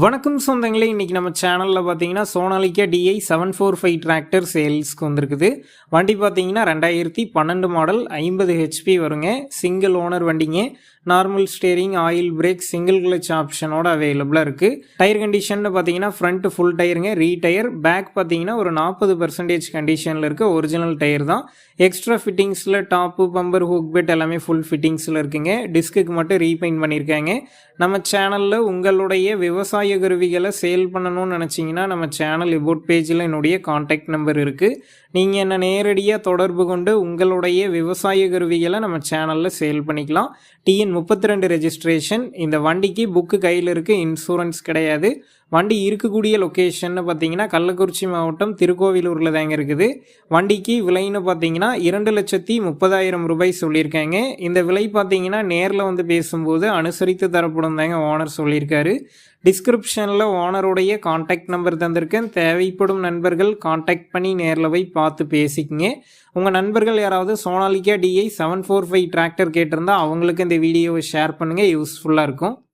வணக்கம் சொந்தங்களே இன்றைக்கி நம்ம சேனலில் பார்த்தீங்கன்னா Sonalika DI seven four five tractor சேல்ஸ்க்கு வந்திருக்குது. வண்டி பார்த்தீங்கன்னா ரெண்டாயிரத்தி பன்னெண்டு மாடல் ஐம்பது ஹெச்பி வருங்க. சிங்கிள் ஓனர் வண்டிங்க. Normal steering oil brake single clutch ஆப்ஷனோட அவைலபிளாக இருக்குது டயர் கண்டிஷன் பார்த்தீங்கன்னா ஃப்ரண்ட் ஃபுல் டயருங்க ரீ டயர் பேக் பார்த்தீங்கன்னா ஒரு நாற்பது பர்சன்டேஜ் கண்டிஷனில் இருக்க ஒரிஜினல் டயர் தான். எக்ஸ்ட்ரா ஃபிட்டிங்ஸில் டாப்பு பம்பர் ஹூக் பெட் எல்லாமே ஃபுல் ஃபிட்டிங்ஸில் இருக்குங்க. டிஸ்க்குக்கு மட்டும் ரீபெயிண்ட் பண்ணியிருக்காங்க நம்ம சேனலில் உங்களுடைய விவசாய கருவிகளை சேல் பண்ணணும்னு நினச்சிங்கன்னா நம்ம சேனல் இபோட் பேஜில் என்னுடைய காண்டாக்ட் நம்பர் இருக்குது நீங்கள் என்ன நேரடியாக தொடர்பு கொண்டு உங்களுடைய விவசாய கருவிகளை நம்ம சேனலில் சேல் பண்ணிக்கலாம். டிஎன் முப்பத்தி ரெண்டு ரெஜிஸ்ட்ரேஷன் இந்த வண்டிக்கு புக்கு கையில் இருக்குது இன்சூரன்ஸ் கிடையாது. வண்டி இருக்கக்கூடிய லொக்கேஷன்னு பார்த்தீங்கன்னா கள்ளக்குறிச்சி மாவட்டம் திருக்கோவிலூரில் தாங்க இருக்குது. வண்டிக்கு விலைன்னு பார்த்தீங்கன்னா இரண்டு லட்சத்தி முப்பதாயிரம் ரூபாய் சொல்லியிருக்காங்க. இந்த விலை பார்த்தீங்கன்னா நேரில் வந்து பேசும்போது அனுசரித்து தரப்படும் தாங்க ஓனர் சொல்லியிருக்காரு. டிஸ்கிரிப்ஷனில் ஓனருடைய காண்டாக்ட் நம்பர் தந்திருக்கேன். தேவைப்படும் நண்பர்கள் காண்டாக்ட் பண்ணி நேரில் போய் பார்த்து பேசிக்கங்க. உங்கள் நண்பர்கள் யாராவது Sonalika DI seven four five tractor கேட்டிருந்தா அவங்களுக்கு இந்த வீடியோவை ஷேர் பண்ணுங்கள் யூஸ்ஃபுல்லாக இருக்கும்.